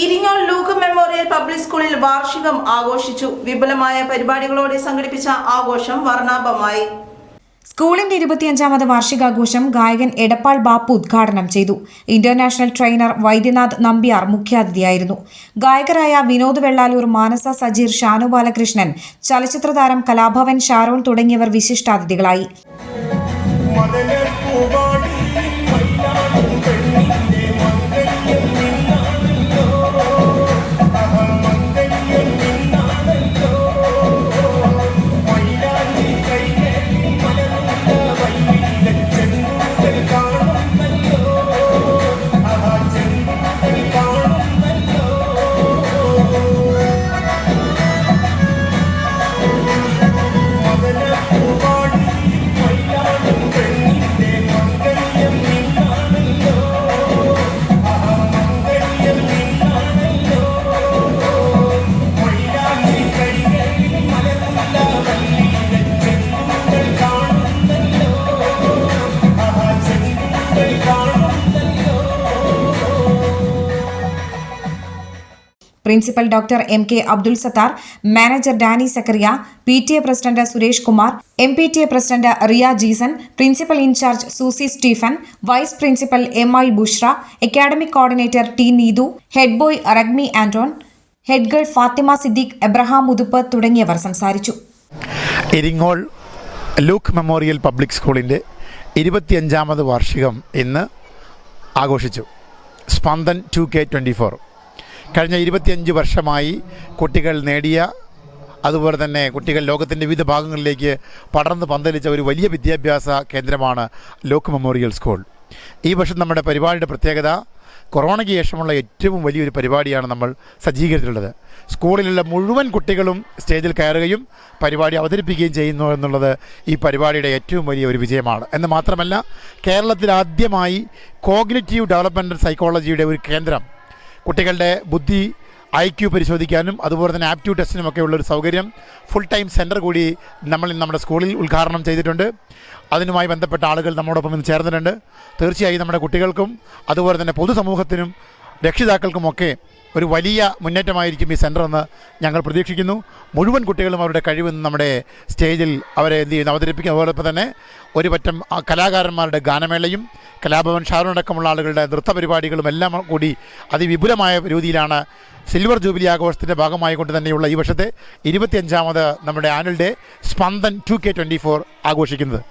Iringole Luke memorial public സ്കൂളിൽ വാർഷികം ആഘോഷിച്ചു. വിപുലമായ പരിപാടികളോടെ സംഘടിപ്പിച്ച ആഘോഷം വർണാഭമായി. സ്കൂളിന്റെ ഇരുപത്തിയഞ്ചാമത് വാർഷികാഘോഷം ഗായകൻ എടപ്പാൾ ബാപ്പു ഉദ്ഘാടനം ചെയ്തു. ഇന്റർനാഷണൽ ട്രെയിനർ വൈദ്യനാഥ് നമ്പ്യാർ മുഖ്യാതിഥിയായിരുന്നു. ഗായകരായ വിനോദ് വെള്ളാലൂർ മാനസ സജീർ ഷാനു ബാലകൃഷ്ണൻ ചലച്ചിത്രതാരം കലാഭവൻ ഷാരോൺ തുടങ്ങിയവർ വിശിഷ്ടാതിഥികളായി. Principal doctor M K Abdul Sattar manager Danny Zachariah P T A president Suresh Kumar M P T A president Riya Jeeson principal in charge Susy Stephen vice principal M I Bushra academic coordinator T Neethu head boy Ragmi Anton head girl Fathima Siddique Abraham Muthuppu തുടങ്ങിയവർ സംസാരിച്ചു. Iringole Luke memorial public സ്കൂളിന്റെ ഇരുപത്തിയഞ്ചാമത് വാർഷികം ഇന്ന് ആഘോഷിച്ചു. Spandan two K twenty four. കഴിഞ്ഞ ഇരുപത്തിയഞ്ച് വർഷമായി കുട്ടികൾ നേടിയ അതുപോലെ തന്നെ കുട്ടികൾ ലോകത്തിന്റെ വിവിധ ഭാഗങ്ങളിലേക്ക് പടർന്ന് പന്തലിച്ച ഒരു വലിയ വിദ്യാഭ്യാസ കേന്ദ്രമാണ് ലോക്ക് മെമ്മോറിയൽ സ്കൂൾ. ഈ വർഷം നമ്മുടെ പരിപാടിയുടെ പ്രത്യേകത കൊറോണയ്ക്ക് ശേഷമുള്ള ഏറ്റവും വലിയൊരു പരിപാടിയാണ് നമ്മൾ സജ്ജീകരിച്ചിട്ടുള്ളത്. സ്കൂളിലുള്ള മുഴുവൻ കുട്ടികളും സ്റ്റേജിൽ കയറുകയും പരിപാടി അവതരിപ്പിക്കുകയും ചെയ്യുന്നു എന്നുള്ളത് ഈ പരിപാടിയുടെ ഏറ്റവും വലിയ ഒരു വിജയമാണ്. എന്ന് മാത്രമല്ല കേരളത്തിൽ ആദ്യമായി കോഗ്നിറ്റീവ് ഡെവലപ്മെന്റൽ സൈക്കോളജിയുടെ ഒരു കേന്ദ്രം കുട്ടികളുടെ ബുദ്ധി ഐ ക്യു പരിശോധിക്കാനും അതുപോലെ തന്നെ ആപ്റ്റ്യൂഡ് ടെസ്റ്റിനുമൊക്കെ ഉള്ളൊരു സൗകര്യം. ഫുൾ ടൈം സെന്റർ കൂടി നമ്മൾ നമ്മുടെ സ്കൂളിൽ ഉദ്ഘാടനം ചെയ്തിട്ടുണ്ട്. അതിനുമായി ബന്ധപ്പെട്ട ആളുകൾ നമ്മോടൊപ്പം ഇന്ന് ചേർന്നിട്ടുണ്ട്. തീർച്ചയായും നമ്മുടെ കുട്ടികൾക്കും അതുപോലെ തന്നെ പൊതുസമൂഹത്തിനും രക്ഷിതാക്കൾക്കുമൊക്കെ ഒരു വലിയ മുന്നേറ്റമായിരിക്കും ഈ സെന്റർ എന്ന് ഞങ്ങൾ പ്രതീക്ഷിക്കുന്നു. മുഴുവൻ കുട്ടികളും അവരുടെ കഴിവ് നമ്മുടെ സ്റ്റേജിൽ അവരെ എന്ത് ചെയ്യുന്നു? അവതരിപ്പിക്കും അതോടൊപ്പം തന്നെ ഒരു പറ്റം കലാകാരന്മാരുടെ ഗാനമേളയും കലാഭവൻ ഷാറൂണടക്കമുള്ള ആളുകളുടെ നൃത്ത പരിപാടികളും എല്ലാം കൂടി അതിവിപുലമായ രീതിയിലാണ് സിൽവർ ജൂബിലി ആഘോഷത്തിന്റെ ഭാഗമായി കൊണ്ട് തന്നെയുള്ള ഈ വർഷത്തെ ഇരുപത്തിയഞ്ചാമത് നമ്മുടെ annual day Spandan two K twenty four ആഘോഷിക്കുന്നത്.